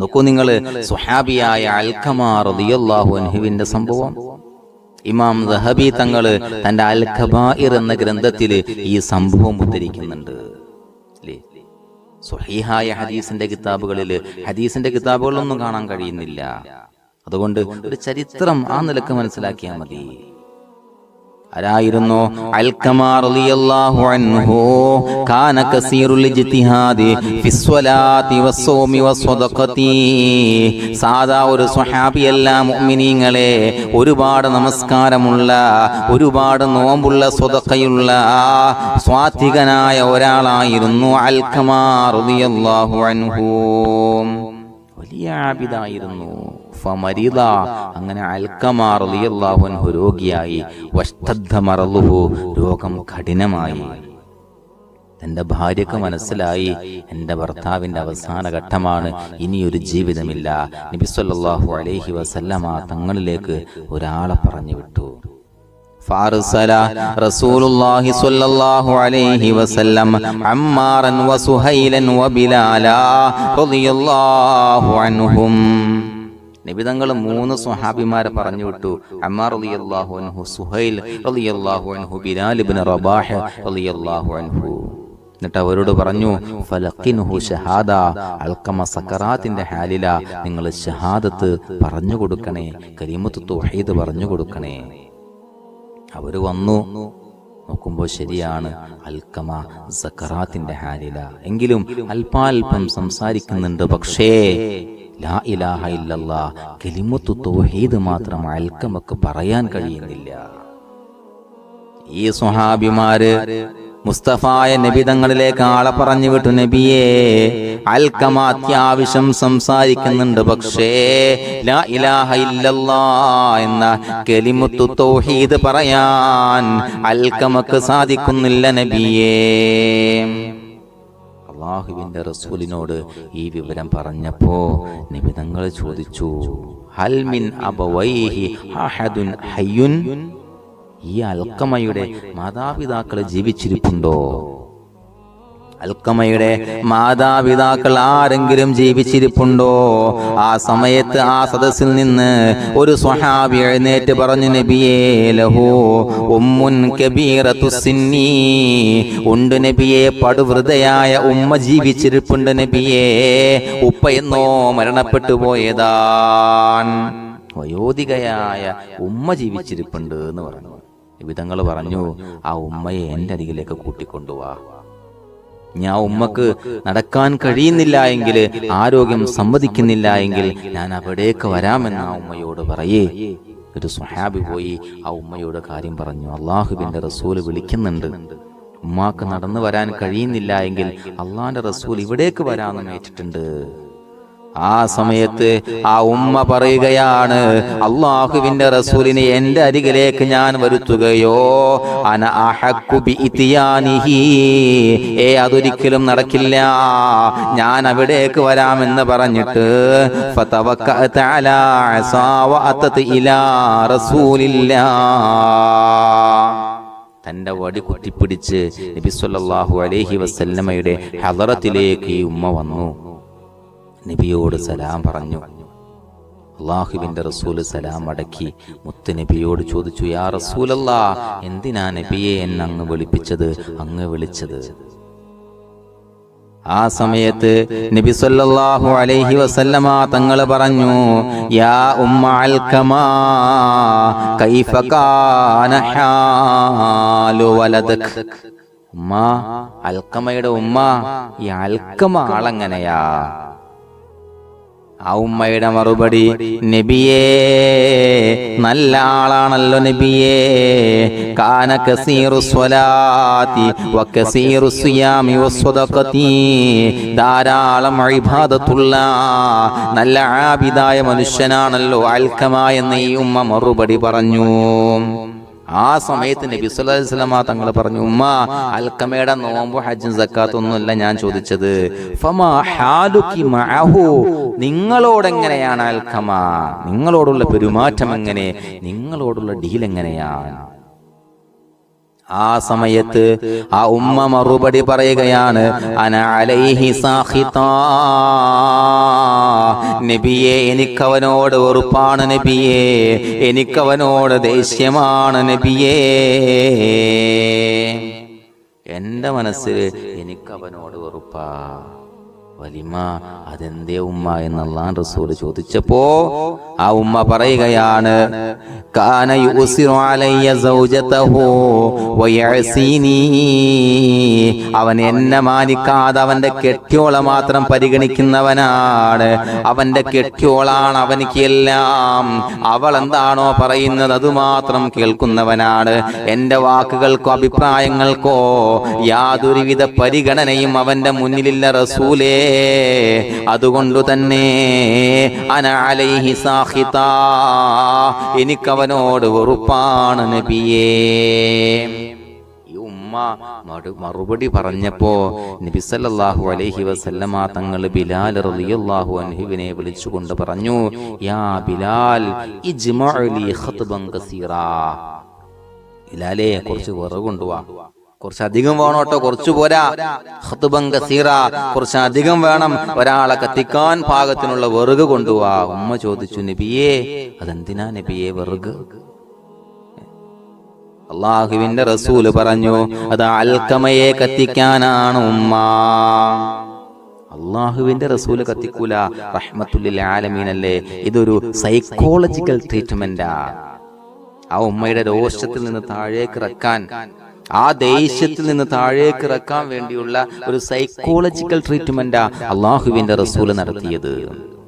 നോക്കൂ നിങ്ങൾ സുഹാബിയായ അൽഖമാർ റളിയല്ലാഹു അൻഹുവിന്റെ സംഭവം. ഇമാം ദഹബി തങ്ങൾ തന്റെ അൽ ഖബായിർ എന്ന ഗ്രന്ഥത്തിൽ ഈ സംഭവം ഉദ്ധരിക്കുന്നുണ്ട്. സുഹീഹായ ഹദീസിന്റെ കിതാബുകളിൽ ഹദീസിന്റെ കിതാബുകളൊന്നും കാണാൻ കഴിയുന്നില്ല. അതുകൊണ്ട് ഒരു ചരിത്രം ആ നിലയ്ക്ക് മനസ്സിലാക്കിയാൽ മതി. വസ്സദഖതി സാദാ ഒരു സ്വഹാബിയല്ല മുഅ്മിനീങ്ങളെ. ഒരുപാട് നമസ്കാരമുള്ള ഒരുപാട് നോമ്പുള്ള സ്വതക്കയുള്ള സ്വാത്വികനായ ഒരാളായിരുന്നു അൽക്കമാർ വലിയ ആബിദായിരുന്നു. ഫമരിദ അങ്ങനെ അൽക്കമാർ റളിയല്ലാഹു അൻഹു രോഗിയായി വഷ്തദ്ദ മറലുഹു രോഗം കഠിനമായി തന്റെ ഭാര്യക്ക് മനസ്സിലായി എൻ്റെ ഭർത്താവിൻ്റെ അവസാന ഘട്ടമാണ് ഇനിയൊരു ജീവിതമില്ല നബി സല്ലല്ലാഹു അലൈഹി വസല്ലമ തങ്ങളിലേക്ക് ഒരാളെ പറഞ്ഞു വിട്ടു فارسل رسول الله صلى الله عليه وسلم عمارا وسهيلا وبلالا رضي الله عنهم നബി തങ്ങൾ മൂന്ന് സ്വഹാബിമാരെ പറഞ്ഞു വിട്ടു അമ്മാർ അൻഹു സുഹൈൽ അൻഹു അൻഹു. എന്നിട്ട് അവരോട് പറഞ്ഞു ഹാലില നിങ്ങൾ ഷഹാദത്ത് പറഞ്ഞു കൊടുക്കണേ കരീമത്ത് പറഞ്ഞു കൊടുക്കണേ. അവർ വന്നു നോക്കുമ്പോൾ ശരിയാണ് അൽക്കമ സക്കറാത്തിന്റെ ഹാലില. എങ്കിലും അല്പാൽപം സംസാരിക്കുന്നുണ്ട് പക്ഷേ ലാ ഇലാഹ ഇല്ലല്ലാ. കലിമത്തു തൗഹീദ് മാത്രം അൽക്കമക്ക് പറയാൻ കഴിയുന്നില്ല. ഈ സുഹാബിമാര് മുസ്തഫായ നബിതങ്ങളിലേക്ക് ആളെ പറഞ്ഞു വിട്ടു നബിയെ അൽക്കമ അത്യാവശ്യം സംസാരിക്കുന്നുണ്ട് പക്ഷേ ലാ ഇലാഹ ഇല്ലല്ലാ എന്ന കെലിമുത്തു തൗഹീദ് പറയാൻ അൽക്കമക്ക് സാധിക്കുന്നില്ല നബിയേ. അള്ളാഹുവിന്റെ റസൂലിനോട് ഈ വിവരം പറഞ്ഞപ്പോ നിബിതങ്ങൾ ചോദിച്ചു ഹൽമിൻ ഹയ്യുൻ? ഈ അൽക്കമയുടെ മാതാപിതാക്കൾ ജീവിച്ചിരിപ്പുണ്ടോ? അൽക്കമയുടെ മാതാപിതാക്കൾ ആരെങ്കിലും ജീവിച്ചിരിപ്പുണ്ടോ? ആ സമയത്ത് ആ സദസ്സിൽ നിന്ന് ഒരു സ്വഹാബി എഴുന്നേറ്റ് പറഞ്ഞു നബിയേ ലഹോ ഉമ്മുൻ കബീറത്തുസിന്നീ ഉണ്ട് നബിയെ പടുവൃതയായ ഉമ്മ ജീവിച്ചിരിപ്പുണ്ട് നബിയേ. ഉപ്പ എന്നോ മരണപ്പെട്ടു പോയതാൻ. വയോധികയായ ഉമ്മ ജീവിച്ചിരിപ്പുണ്ട് എന്ന് പറഞ്ഞു. വിധങ്ങൾ പറഞ്ഞു ആ ഉമ്മയെ എന്റെ അരികിലേക്ക് കൂട്ടിക്കൊണ്ടുവാ. ഞാൻ ഉമ്മക്ക് നടക്കാൻ കഴിയുന്നില്ല എങ്കിൽ ആരോഗ്യം സമ്മതിക്കുന്നില്ല എങ്കിൽ ഞാൻ അവിടേക്ക് വരാമെന്ന് ആ ഉമ്മയോട് പറയേ. ഒരു സ്വഹാബി പോയി ആ ഉമ്മയോട് കാര്യം പറഞ്ഞു. അള്ളാഹുബിന്റെ റസൂൽ വിളിക്കുന്നുണ്ട്. ഉമ്മാക്ക് നടന്നു വരാൻ കഴിയുന്നില്ല എങ്കിൽ അള്ളാന്റെ റസൂൽ ഇവിടേക്ക് വരാമെന്ന് ഏറ്റിട്ടുണ്ട് ആ സമയത്ത് ആ ഉമ്മ പറയുകയാണ് അള്ളാഹുവിന്റെ റസൂലിനെ എന്റെ അരികിലേക്ക് ഞാൻ വരുത്തുകയോ? അന. ഏ അതൊരിക്കലും നടക്കില്ല. ഞാൻ അവിടേക്ക് വരാമെന്ന് പറഞ്ഞിട്ട് റസൂലില്ലാ. തന്റെ വടി കുത്തിപ്പിടിച്ച് നബിസ്വല്ലാഹു അലഹി വസല്ലമയുടെ ഹദറത്തിലേക്ക് ഈ ഉമ്മ വന്നു. നബിയോട് സലാം പറഞ്ഞു. അള്ളാഹുവിന്റെ റസൂൽ സലാം അടക്കി മുത്ത് നബിയോട് ചോദിച്ചു യാ റസൂലല്ലാ എന്തിനാ നബിയെ എന്നെ അങ്ങ് വിളിപ്പിച്ചത്? അങ്ങ് വിളിച്ചത്. ആ സമയത്ത് നബി സല്ലല്ലാഹു അലൈഹി വസല്ലമ തങ്ങൾ പറഞ്ഞു യാ ഉമ്മ അൽ കമാ കൈഫ കാന ഹാലു വലദക്. ഉമ്മ അൽക്കമയുടെ ഉമ്മ ഈ അൽക്കമ ആളെങ്ങനെയാ? ആ ഉമ്മയുടെ മറുപടി നബിയേ നല്ല ആളാണല്ലോ നബിയേ. കാന കസീറു സ്വലാത്തി സിയാമി ധാരാളം ഇബാദത്തുള്ള നല്ല ആബിദായ മനുഷ്യനാണല്ലോ അൽക്കമ എന്ന ഈ ഉമ്മ മറുപടി പറഞ്ഞു. ആ സമയത്ത് നബി അലൈഹി തങ്ങൾ പറഞ്ഞു ഉമ്മ അൽക്കമയുടെ നോമ്പ് ഹജ്ജും സക്കാത്തൊന്നുമല്ല ഞാൻ ചോദിച്ചത്. ഫമാ ഹാലുക്കി മഅഹു? നിങ്ങളോട് എങ്ങനെയാണ് അൽക്കമ നിങ്ങളോടുള്ള പെരുമാറ്റം എങ്ങനെ? നിങ്ങളോടുള്ള ഡീൽ എങ്ങനെയാണ് ആ സമയത്ത് ആ ഉമ്മ മറുപടി പറയുകയാണ് നബിയെ എനിക്കവനോട് വെറുപ്പാണ് നബിയെ എനിക്കവനോട് ദേഷ്യമാണ് നബിയേ. എന്റെ മനസ്സിൽ എനിക്കവനോട് വെറുപ്പാ. വലിമ അതെന്തേ ഉമ്മ? എന്നല്ലാൻ റസൂൽ ചോദിച്ചപ്പോ ആ ഉമ്മ പറയുകയാണ് കാന അലയ്യ അവൻ എന്നെ മാനിക്കാതെ അവന്റെ കെട്ടിയോളെ മാത്രം പരിഗണിക്കുന്നവനാണ്. അവന്റെ കെട്ടിയോളാണ് അവനിക്ക് എല്ലാം. അവൾ എന്താണോ പറയുന്നത് അത് മാത്രം കേൾക്കുന്നവനാണ്. എന്റെ വാക്കുകൾക്കോ അഭിപ്രായങ്ങൾക്കോ യാതൊരുവിധ പരിഗണനയും അവന്റെ മുന്നിലില്ല റസൂലേ. അതുകൊണ്ടു തന്നെ അന അലൈഹി സാഹിതാ. എനിക്കവനോട് വെറുപ്പാണ് നബിയേ. ഉമ്മ മറുപടി പറഞ്ഞപ്പോ നബിസല്ലാഹു അലൈഹി വസല്ലമ തങ്ങൾ ബിലാൽ റളിയല്ലാഹു അൻഹുവിനെ വിളിച്ചുകൊണ്ട് പറഞ്ഞു യാ ബിലാൽ ഇജ്മഉ ലീ ഖത്ബൻ കസീറാ. ബിലാലേ കുറച്ച് വിറക് കൊണ്ടുവാ കുറച്ച് അധികം വേണം കേട്ടോ കുറച്ചു പോരാ. ഖത്ബൻ കസീറ കുറച്ചധികം വേണം ഒരാളെ കത്തിക്കാൻ പാകത്തിനുള്ള വെറുക് കൊണ്ടുപോവാ ഉമ്മ ചോദിച്ചു നബിയേ അതെന്തിനാ നബിയെ വെറുക്? അള്ളാഹുവിന്റെ റസൂൽ പറഞ്ഞു അത് അൽക്കമയെ കത്തിക്കാനാണ് ഉമ്മ. അള്ളാഹുവിന്റെ റസൂൽ കത്തിക്കൂല. റഹ്മത്തുല്ലിൽ ആലമീനല്ലേ ഇതൊരു സൈക്കോളജിക്കൽ ട്രീറ്റ്മെന്റാ ആ ഉമ്മയുടെ രോഷത്തിൽ നിന്ന് താഴേക്ക് ഇറക്കാൻ ആ ദേഷ്യത്തിൽ നിന്ന് താഴേക്ക് ഇറക്കാൻ വേണ്ടിയുള്ള ഒരു സൈക്കോളജിക്കൽ ട്രീറ്റ്മെന്റാ അള്ളാഹുവിന്റെ റസൂൽ നടത്തിയത്.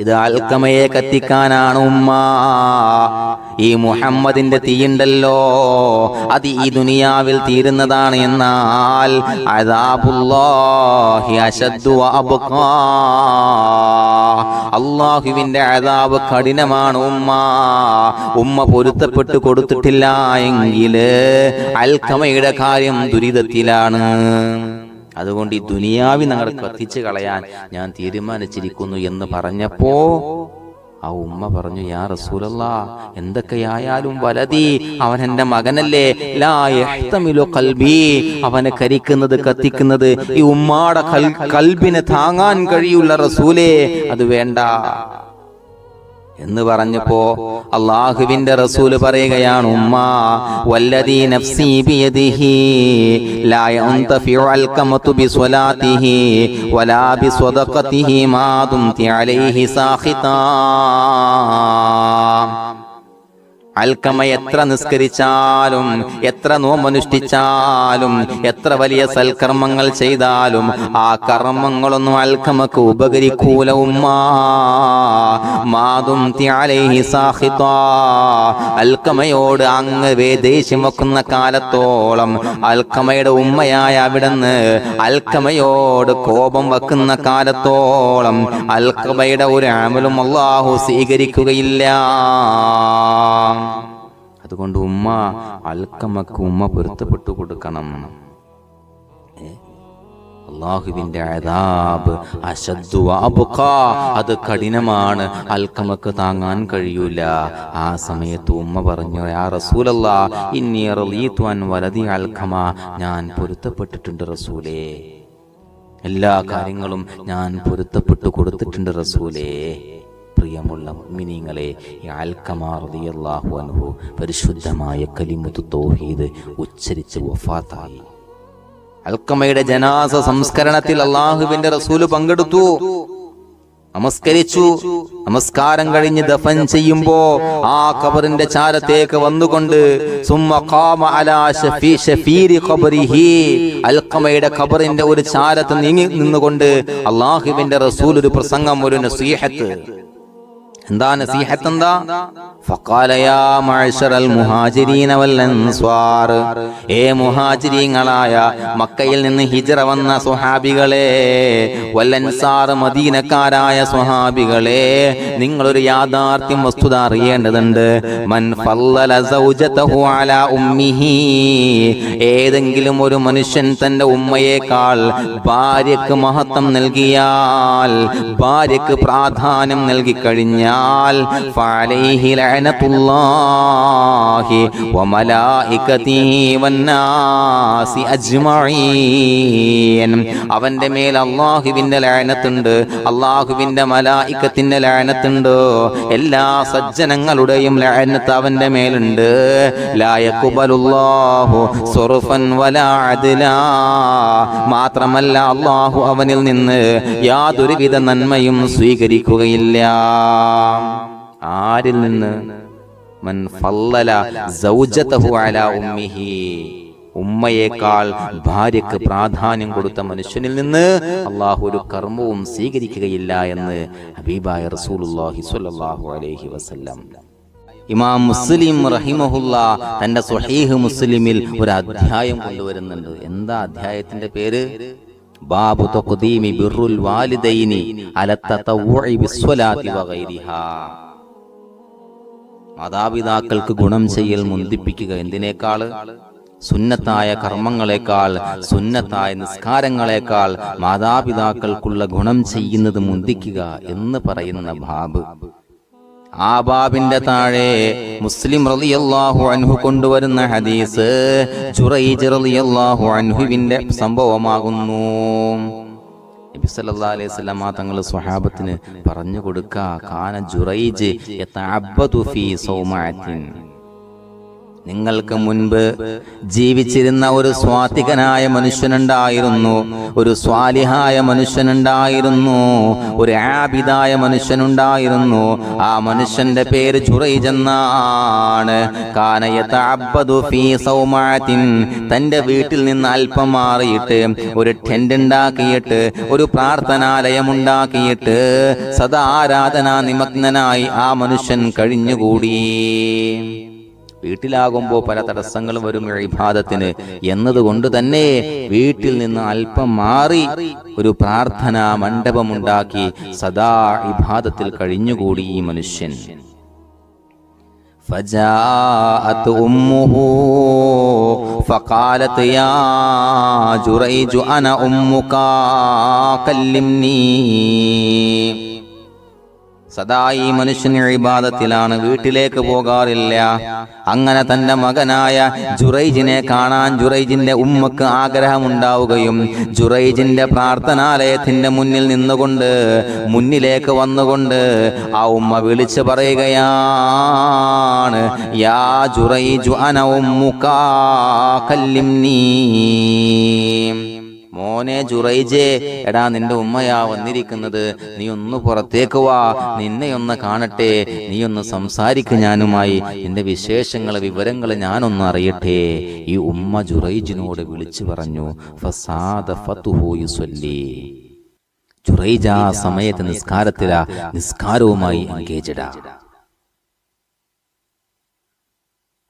ഇത് അൽക്കമയെ കത്തിക്കാനാണ് ഉമ്മ. ഈ മുഹമ്മദിന്റെ തീയുണ്ടല്ലോ. അത് ഈ ദുനിയാവിൽ തീരുന്നതാണ് എന്നാൽ. അള്ളാഹുവിന്റെ അതാബ് കഠിനമാണ് ഉമ്മ. ഉമ്മ പൊരുത്തപ്പെട്ട് കൊടുത്തിട്ടില്ല എങ്കിൽ അൽക്കമയുടെ കാര്യം ദുരിതത്തിലാണ്. അതുകൊണ്ട് ഈ ദുനിയാവി ഞങ്ങൾ കത്തിച്ച് കളയാൻ ഞാൻ തീരുമാനിച്ചിരിക്കുന്നു എന്ന് പറഞ്ഞപ്പോ ആ ഉമ്മ പറഞ്ഞു യാ റസൂലല്ലാ എന്തൊക്കെയായാലും വലതി അവൻ എന്റെ മകനല്ലേ. കൽബി അവനെ കരിക്കുന്നത് കത്തിക്കുന്നത് ഈ ഉമ്മാടെ കൽ കൽബിനെ താങ്ങാൻ കഴിയുള്ള റസൂലേ. അത് വേണ്ട. എന്ന് പറഞ്ഞപ്പോ അള്ളാഹുവിന്റെ റസൂൽ പറയുകയാണ് ഉമ്മ വല്ലദീ ലാ വലാ മാ അലൈഹി അൽക്കമ എത്ര നിസ്കരിച്ചാലും എത്ര നോമനുഷ്ഠിച്ചാലും എത്ര വലിയ സൽക്കർമ്മങ്ങൾ ചെയ്താലും ആ കർമ്മങ്ങളൊന്നും അൽക്കമക്ക് ഉപകരിക്കൂല അൽക്കമയോട് അങ്ങ് ദേഷ്യം വെക്കുന്ന കാലത്തോളം അൽക്കമയുടെ ഉമ്മയായ അവിടുന്ന് അൽക്കമയോട് കോപം വെക്കുന്ന കാലത്തോളം അൽക്കമയുടെ ഒരു അമലും അള്ളാഹു സ്വീകരിക്കുകയില്ല. അതുകൊണ്ട് ഉമ്മ അൽക്കമ്മക്ക് ഉമ്മ പൊരുത്തപ്പെട്ടു കൊടുക്കണം? അള്ളാഹുവിന്റെ അതാബ് അശദ്ദു അത് കഠിനമാണ്. അൽക്കമക്ക് താങ്ങാൻ കഴിയൂല. ആ സമയത്ത് ഉമ്മ പറഞ്ഞു യാ റസൂലല്ല ഇന്നി വലതി അൽക്കമ ഞാൻ പൊരുത്തപ്പെട്ടിട്ടുണ്ട് റസൂലേ. എല്ലാ കാര്യങ്ങളും ഞാൻ പൊരുത്തപ്പെട്ടു കൊടുത്തിട്ടുണ്ട് റസൂലേ. പ്രിയമുള്ള മിനിങ്ങളെ അൽക്കമാറിയാഹു അനുഭവ പരിശുദ്ധമായ കലിമുത്ത് തൗഹീദ് ഉച്ചരിച്ച് വഫാത്തായി. അൽക്കമയുടെ ജനാസ സംസ്കരണത്തിൽ അള്ളാഹുവിന്റെ റസൂൽ പങ്കെടുത്തു. നമസ്കരിച്ചു. നമസ്കാരം കഴിഞ്ഞ് ദഫൻ ചെയ്യുമ്പോ ആ കബറിന്റെ ചാരത്തേക്ക് വന്നുകൊണ്ട് അൽക്കമയുടെ ഖബറിന്റെ ഒരു ചാരത്ത് നീങ്ങി നിന്നുകൊണ്ട് അള്ളാഹുവിന്റെ റസൂൽ ഒരു പ്രസംഗം ഒരു നസീഹത്ത്. എന്താ നസീഹത്ത് എന്താ ഫഖാല യാ മഅ്ശറൽ മുഹാജിരീന വൽ അൻസ്വാർ ഏ മുഹാജിരീങ്ങളായ മക്കയിൽ നിന്ന് ഹിജ്റ വന്ന സ്വഹാബികളെ വൽ അൻസാർ മദീനക്കാരായ സ്വഹാബികളെ നിങ്ങളൊരു യാഥാർത്ഥ്യം വസ്തുത അറിയേണ്ടതുണ്ട്. മൻ സൗജതഹു അലാ ഉമ്മിഹി. ഏതെങ്കിലും ഒരു മനുഷ്യൻ തന്റെ ഉമ്മയേക്കാൾ ഭാര്യക്ക് മഹത്വം നൽകിയാൽ ഭാര്യക്ക് പ്രാധാന്യം നൽകി കഴിഞ്ഞാൽ അവന്റെ മേൽ അള്ളാഹുവിന്റെ ലയനത്തുണ്ട് അള്ളാഹുവിന്റെ മലായിക്കത്തിന്റെ ലയനത്തുണ്ട് എല്ലാ സജ്ജനങ്ങളുടെയും ലയനത്ത് അവന്റെ മേലുണ്ട്. മാത്രമല്ല അള്ളാഹു അവനിൽ നിന്ന് യാതൊരുവിധ നന്മയും സ്വീകരിക്കുകയില്ല. ആരിൽ നിന്ന്? മൻ ഫല്ലല സൗജതഹു അലാ ഉമ്മിഹി. ഉമ്മയേക്കാൾ ഭാര്യക്ക് പ്രാധാന്യം കൊടുത്ത മനുഷ്യനിൽ നിന്ന് അള്ളാഹു ഒരു കർമ്മവും സ്വീകരിക്കുകയില്ല എന്ന് ഹബീബായ റസൂലുള്ളാഹി സ്വല്ലല്ലാഹു അലൈഹി വസല്ലം. ഇമാം മുസ്ലിം റഹിമഹുല്ല തന്റെ സ്വഹീഹ് മുസ്ലിമിൽ ഒരു അധ്യായം കൊണ്ടുവരുന്നുണ്ട്. എന്താ അധ്യായത്തിന്റെ പേര്? ബാബു തഖ്ദീമി ബിർറുൽ വാലിദൈനി അല തതവ്വുഇ ബിസ്വലാത്തി വഗൈരിഹാ. മാതാപിതാക്കൾക്ക് ഗുണം ചെയ്യൽ മുന്തിപ്പിക്കുക എന്തിനേക്കാൾ? സുന്നത്തായ കർമ്മങ്ങളെക്കാൾ സുന്നത്തായ നിസ്കാരങ്ങളെക്കാൾ മാതാപിതാക്കൾക്കുള്ള ഗുണം ചെയ്യുന്നത് മുന്തിക്കുക എന്ന് പറയുന്ന ബാബ്. ആ ബാബിന്റെ താഴെ മുസ്ലിം റളിയല്ലാഹു അൻഹു കൊണ്ടുവരുന്ന ഹദീസ് ജുറൈജ് റളിയല്ലാഹു അൻഹുവിന്റെ സംഭവമാകുന്നു. നബി സല്ലല്ലാഹു അലൈഹി വസല്ലം തങ്ങൾ സ്വഹാബത്തിന് പറഞ്ഞു കൊടുക്ക കാന ജുറൈജ് യതഅബ്ബദു ഫീ സൗമാഅത്തിൻ. നിങ്ങൾക്ക് മുൻപ് ജീവിച്ചിരുന്ന ഒരു സ്വാത്തികനായ മനുഷ്യനുണ്ടായിരുന്നു ഒരു സ്വാലിഹായ മനുഷ്യനുണ്ടായിരുന്നു ഒരു ആബിദായ മനുഷ്യനുണ്ടായിരുന്നു. ആ മനുഷ്യന്റെ പേര് ചുറൈജെന്നാണ് തന്റെ വീട്ടിൽ നിന്ന് അല്പം മാറിയിട്ട് ഒരു ടെന്റ് ഉണ്ടാക്കിയിട്ട് ഒരു പ്രാർത്ഥനാലയം ഉണ്ടാക്കിയിട്ട് സദാ ആരാധനാ നിമഗ്നനായി ആ മനുഷ്യൻ കഴിഞ്ഞുകൂടി. വീട്ടിലാകുമ്പോൾ പല തടസ്സങ്ങളും വരും ഇബാദത്തിന് എന്നതുകൊണ്ട് തന്നെ വീട്ടിൽ നിന്ന് അല്പം മാറി ഒരു പ്രാർത്ഥനാ മണ്ഡപമുണ്ടാക്കി സദാ ഇബാദത്തിൽ കഴിഞ്ഞുകൂടി ഈ മനുഷ്യൻ فجاءت أمه فقالت يا جريج أنا أمك كلمني സദാ ഈ മനുഷ്യൻ ഇബാദത്തിലാണ് വീട്ടിലേക്ക് പോകാറില്ല. അങ്ങനെ തന്റെ മകനായ ജുറൈജിനെ കാണാൻ ജുറൈജിന്റെ ഉമ്മക്ക് ആഗ്രഹമുണ്ടാവുകയും ജുറൈജിന്റെ പ്രാർത്ഥനാലയത്തിന്റെ മുന്നിൽ നിന്നുകൊണ്ട് മുന്നിലേക്ക് വന്നുകൊണ്ട് ആ ഉമ്മ വിളിച്ചു പറയുകയാണ് യാ ജുറൈജു അന ഉമ്മുക്കാ കല്ലിംനീ. മോനെ ജുറൈജേ എടാ നിന്റെ ഉമ്മയാ വന്നിരിക്കുന്നത്. നീ ഒന്ന് പുറത്തേക്ക് വാ നിന്നെ ഒന്ന് കാണട്ടെ. നീ ഒന്ന് സംസാരിക്ക ഞാനുമായി. നിന്റെ വിശേഷങ്ങൾ വിവരങ്ങൾ ഞാനൊന്ന് അറിയട്ടെ. ഈ ഉമ്മ ജുറൈജിനോട് വിളിച്ചു പറഞ്ഞു ഫസാദ ഫതുഹു ജുറൈജ സമയത്ത് നിസ്കാരത്തിലാ നിസ്കാരവുമായി എൻഗേജഡാ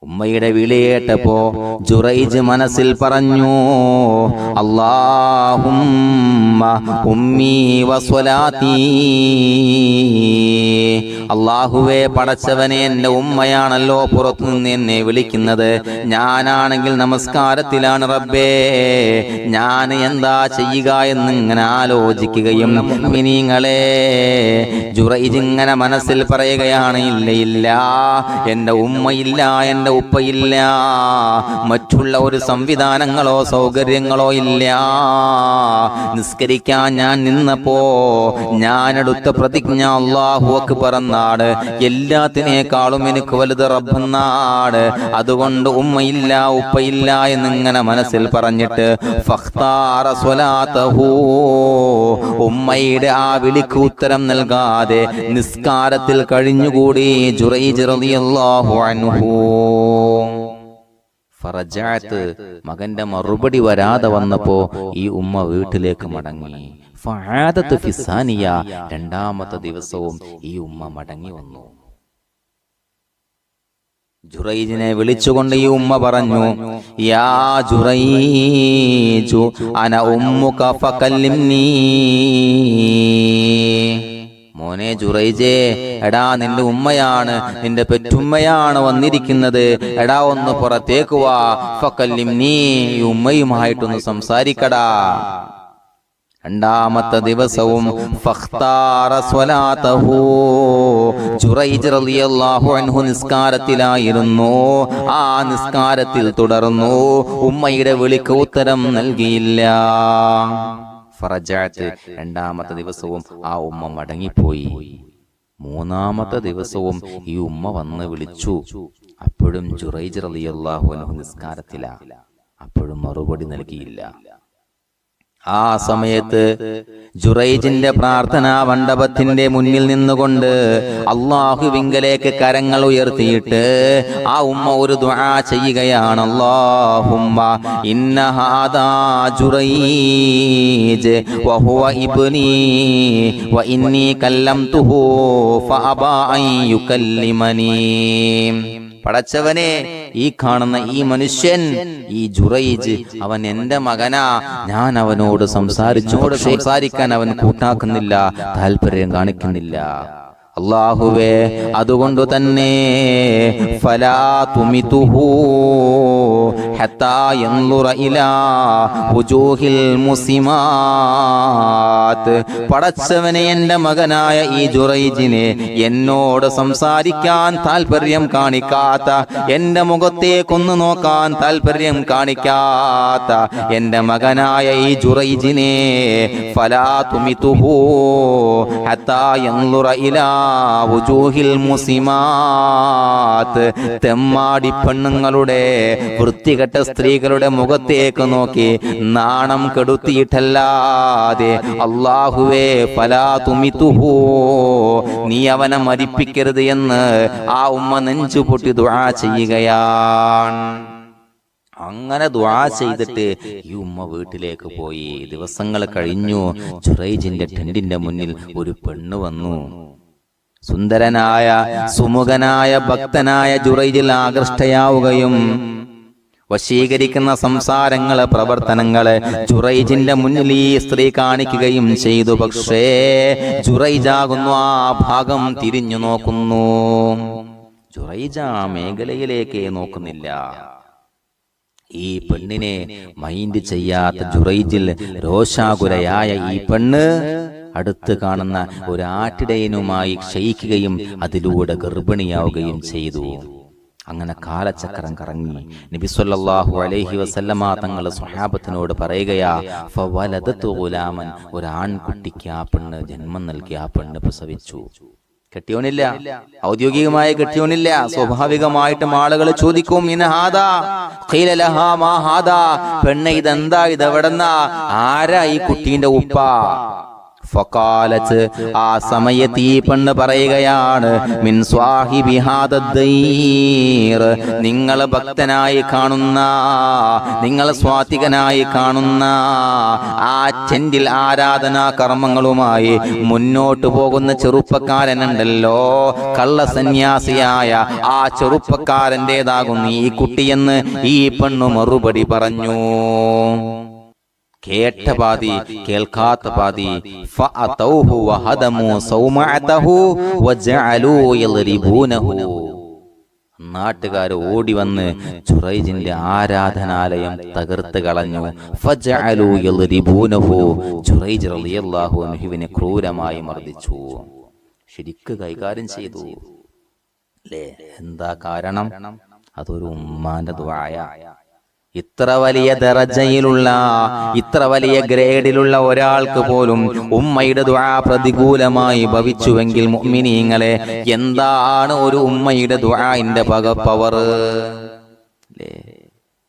ഉമ്മയുടെ വിളിയേട്ടപ്പോ ജുറൈജ് മനസ്സിൽ പറഞ്ഞു അള്ളാഹുവേ ഉമ്മീ വസ്വലാത്തീ. അള്ളാഹുവെ പടച്ചവനെ എന്റെ ഉമ്മയാണല്ലോ പുറത്തു നിന്ന് എന്നെ വിളിക്കുന്നത്. ഞാനാണെങ്കിൽ നമസ്കാരത്തിലാണ് റബ്ബേ. ഞാൻ എന്താ ചെയ്യുക എന്ന് ഇങ്ങനെ ആലോചിക്കുകയും മിനിങ്ങളെ ജുറൈജ് ഇങ്ങനെ മനസ്സിൽ പറയുകയാണ് ഇല്ല ഇല്ല എന്റെ ഉമ്മയില്ല എന്റെ ഉപ്പയില്ല മറ്റുള്ള ഒരു സംവിധാനങ്ങളോ സൗകര്യങ്ങളോ ഇല്ല. നിസ്കരിക്കാൻ ഞാൻ നിന്നപ്പോ ഞാനെടുത്ത പ്രതിജ്ഞ അള്ളാഹു അക്ബറന്നാട് എല്ലാത്തിനേക്കാളും എനിക്ക് വലുത് റബ്ബെന്നാട് അതുകൊണ്ട് ഉമ്മയില്ല ഉപ്പയില്ല എന്നിങ്ങനെ മനസ്സിൽ പറഞ്ഞിട്ട് ഉമ്മയുടെ ആ വിളിക്ക് ഉത്തരം നൽകാതെ നിസ്കാരത്തിൽ കഴിഞ്ഞുകൂടി ജുറൈ റളിയല്ലാഹു അൻഹു. ഫറജഅത്ത് മകന്റെ മറുപടി വരാതെ വന്നപ്പോ ഈ ഉമ്മ വീട്ടിലേക്ക് മടങ്ങി. ഫആദത്ത് ഫിസാനിയ രണ്ടാമത്തെ ദിവസവും ഈ ഉമ്മ മടങ്ങി വന്നു. ജുറൈജിനെ വിളിച്ചുകൊണ്ട് ഈ ഉമ്മ പറഞ്ഞു യാ ജുറൈജു അന ഉമ്മുക ഫകല്ലിംനീ മോനെ ജുറൈജേ എടാ നിന്റെ ഉമ്മയാണ് നിന്റെ പെറ്റുമ്മയാണ് വന്നിരിക്കുന്നത്. എടാ ഒന്ന് പുറത്തേക്ക് വാ. ഫക്കല്ലിം നീ ഉമ്മയുമായിട്ടൊന്ന് സംസാരിക്കടാ. രണ്ടാമത്തെ ദിവസവും നിസ്കാരത്തിലായിരുന്നു. ആ നിസ്കാരത്തിൽ തുടർന്നു. ഉമ്മയുടെ വിളിക്ക് ഉത്തരം നൽകിയില്ല. ഫറജഅത്ത് രണ്ടാമത്തെ ദിവസവും ആ ഉമ്മ മടങ്ങിപ്പോയി. മൂന്നാമത്തെ ദിവസവും ഈ ഉമ്മ വന്ന് വിളിച്ചു. അപ്പോഴും ജുറൈജ് റളിയല്ലാഹു അൻഹു നിസ്കാരത്തില. അപ്പോഴും മറുപടി നൽകിയില്ല. ആ സമയത്ത് ജുറൈജിന്റെ പ്രാർത്ഥനാ മണ്ഡപത്തിന്റെ മുന്നിൽ നിന്നുകൊണ്ട് അള്ളാഹുവിങ്കലേക്ക് കരങ്ങൾ ഉയർത്തിയിട്ട് ആ ഉമ്മ ഒരു ദുആ ചെയ്യുകയാണ്. ഇബ്നി വ ഇന്നി പടച്ചവനെ ഈ കാണുന്ന ഈ മനുഷ്യൻ ഈ ജുറൈജ് അവൻ എന്റെ മകനാ. ഞാൻ അവനോട് സംസാരിച്ചു സംസാരിക്കാൻ അവൻ കൂട്ടാക്കുന്നില്ല താല്പര്യം കാണിക്കുന്നില്ല. അള്ളാഹുവേ അതുകൊണ്ട് തന്നെ ഫലാ തുമിതുഹു ഹത്താ ഇലാ പടച്ചവനെ എന്റെ മകനായ ഈ ജുറൈജിനെ എന്നോട് സംസാരിക്കാൻ താല്പര്യം കാണിക്കാത്ത എന്റെ മുഖത്തേക്കൊന്ന് നോക്കാൻ താല്പര്യം കാണിക്കാത്ത എന്റെ മകനായ ഈ ജുറൈജിനെ ഫലാ തുമിതുഹു ഹത്താ യൻളുറ ഇലാ വുജൂഹിൽ മുസിമാത്ത് തെമ്മാടി പെണ്ണുങ്ങളുടെ വൃത്തികെട്ട സ്ത്രീകളുടെ മുഖത്തേക്ക് നോക്കി നാണം കെടുത്തിയിട്ടല്ലാതെ അള്ളാഹുവേ പലാ തുമിതുഹു നീ അവനെ മരിപ്പിക്കരുത് എന്ന് ആ ഉമ്മ നെഞ്ചു പൊട്ടി ദുആ ചെയ്യുകയാണ്. അങ്ങനെ ദ്വാ ചെയ്തിട്ട് ഈ ഉമ്മ വീട്ടിലേക്ക് പോയി. ദിവസങ്ങൾ കഴിഞ്ഞു. ജുറൈജിന്റെ ടെന്റിന്റെ മുന്നിൽ ഒരു പെണ്ണ് വന്നു. സുന്ദരനായ സുമുഖനായ ഭക്തനായ ജുറൈജിൽ ആകൃഷ്ടയാവുകയും വശീകരിക്കുന്ന സംസാരങ്ങൾ പ്രവർത്തനങ്ങൾ ജുറൈജിന്റെ മുന്നിൽ ഈ സ്ത്രീ കാണിക്കുകയും ചെയ്തു. പക്ഷേ ജുറൈജാകുന്നു ആ ഭാഗം തിരിഞ്ഞു നോക്കുന്നു. ജുറൈജ മേഖലയിലേക്ക് നോക്കുന്നില്ല. ഈ പെണ്ണിനെ മൈൻഡ് ചെയ്യാത്ത ജുറൈജിൽ രോഷാകുലയായ ഈ പെണ്ണ് അടുത്ത് കാണുന്ന ഒരു ആട്ടിടയനുമായി ക്ഷയിക്കുകയും അതിലൂടെ ഗർഭിണിയാവുകയും ചെയ്തു. അങ്ങനെ കാലചക്രം കറങ്ങി. നബിസ്വല്ലാഹു അലൈഹി വസല്ലമ തങ്ങൾ സ്വഹാബത്തിനോട് പറയുകയാ ഫവലദത്തു ഗുലാമൻ. ഒരു ആൺകുട്ടിക്ക് ആ പെണ്ണ് ജന്മം നൽകി ആ പെണ്ണ് പ്രസവിച്ചു. കെട്ടിയോനില്ല. ഔദ്യോഗികമായ കെട്ടിയോനില്ല. സ്വാഭാവികമായിട്ടും ആളുകൾ ചോദിക്കും പെണ്ണെ ഇതെന്താ? ഇതെവിടെന്നാ? ആരാ ഈ കുട്ടീന്റെ ഉപ്പ? ഫക്കാലത്ത് ആ സമയത്ത് ഈ പെണ്ണ് പറയുകയാണ് മിൻ സ്വാഹി നിങ്ങൾ ഭക്തനായി കാണുന്ന നിങ്ങൾ സ്വാതികനായി കാണുന്ന ആ ചെന്റിൽ ആരാധനാ കർമ്മങ്ങളുമായി മുന്നോട്ട് പോകുന്ന ചെറുപ്പക്കാരനുണ്ടല്ലോ. കള്ളസന്യാസിയായ ആ ചെറുപ്പക്കാരന്റെതാകുന്നു ഈ കുട്ടിയെന്ന് ഈ പെണ്ണു മറുപടി പറഞ്ഞു. കേട്ട പാതി കേൾക്കാത്ത പാതി നാട്ടുകാർ ഓടി വന്ന് ചുറൈജിന്റെ ആരാധനാലയം തകർത്ത് കളഞ്ഞു. അൻഹുവിനെ ക്രൂരമായി മർദ്ദിച്ചു. ശരിക്ക് കൈകാര്യം ചെയ്തു. എന്താ കാരണം? അതൊരു ഉമ്മാന്റെ ദ്വായ ഇത്ര വലിയ ദറജയിലുള്ള ഇത്ര വലിയ ഗ്രേഡിലുള്ള ഒരാൾക്ക് പോലും ഉമ്മയുടെ ദ്വാ പ്രതികൂലമായി ഭവിച്ചുവെങ്കിൽ മുഅ്മിനീങ്ങളെ എന്താണ് ഒരു ഉമ്മയുടെ ദ്വാന്റെ പക പവർ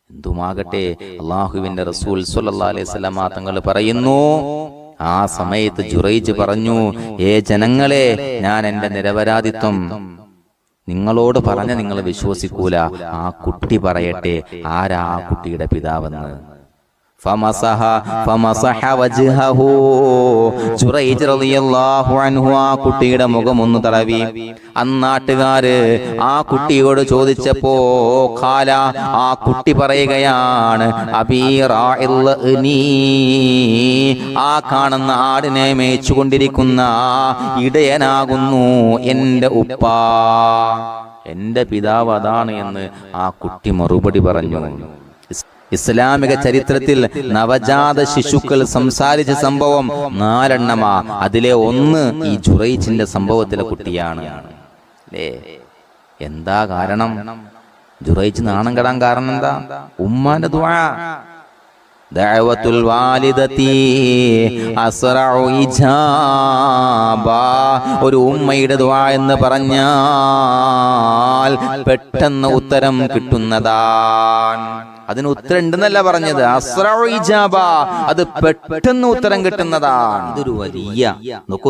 എന്തുമാകട്ടെ അള്ളാഹുവിന്റെ റസൂൽ അലൈഹി വസല്ലം തങ്ങൾ പറയുന്നു ആ സമയത്ത് ജുറൈജ് പറഞ്ഞു ഏ ജനങ്ങളെ ഞാൻ എന്റെ നിരപരാധിത്വം നിങ്ങളോട് പറഞ്ഞ നിങ്ങൾ വിശ്വസിക്കൂല. ആ കുട്ടി പറയട്ടെ. ആരാ ആ കുട്ടിയുടെ പിതാവെന്ന്? ഫമസഹ ഫമസഹ വജ്ഹഹു. ജുറൈജ് റളിയല്ലാഹു അൻഹു ആ കുട്ടിയുടെ മുഖം ഒന്ന് തടവി. അന്നാട്ടുകാര് ആ കുട്ടിയോട് ചോദിച്ചപ്പോ ഖാല ആ കുട്ടി പറയുകയാണ് അബീ റാഇല്ലനി ആ കാണുന്ന ആടിനെ മേച്ചുകൊണ്ടിരിക്കുന്ന ഇടയനാകുന്നു എന്റെ ഉപ്പ. എന്റെ പിതാവ് അതാണ് എന്ന് ആ കുട്ടി മറുപടി പറഞ്ഞു. ഇസ്ലാമിക ചരിത്രത്തിൽ നവജാത ശിശുക്കൾ സംസാരിച്ച സംഭവം നാലെണ്ണമാ. അതിലെ ഒന്ന് ഈ ജുറൈച്ചിന്റെ സംഭവത്തിലെ കുട്ടിയാണ്. അല്ലേ എന്താ കാരണം? ജുറൈച്ച് നാണം കെടാൻ കാരണം എന്താ? ഉമ്മാന്റെ വാലിദത്തി അസ്റഉ ഇജാബ. ഒരു ഉമ്മയുടെ ദ്വാ എന്ന് പറഞ്ഞാൽ പെട്ടെന്ന് ഉത്തരം കിട്ടുന്നതാണ്. അതിന് ഉത്തരം ഉണ്ടെന്നല്ല പറഞ്ഞത് അത് പെട്ടെന്ന് ഉത്തരം കിട്ടുന്നതാണ്. ഇതൊരു വലിയ നോക്കൂ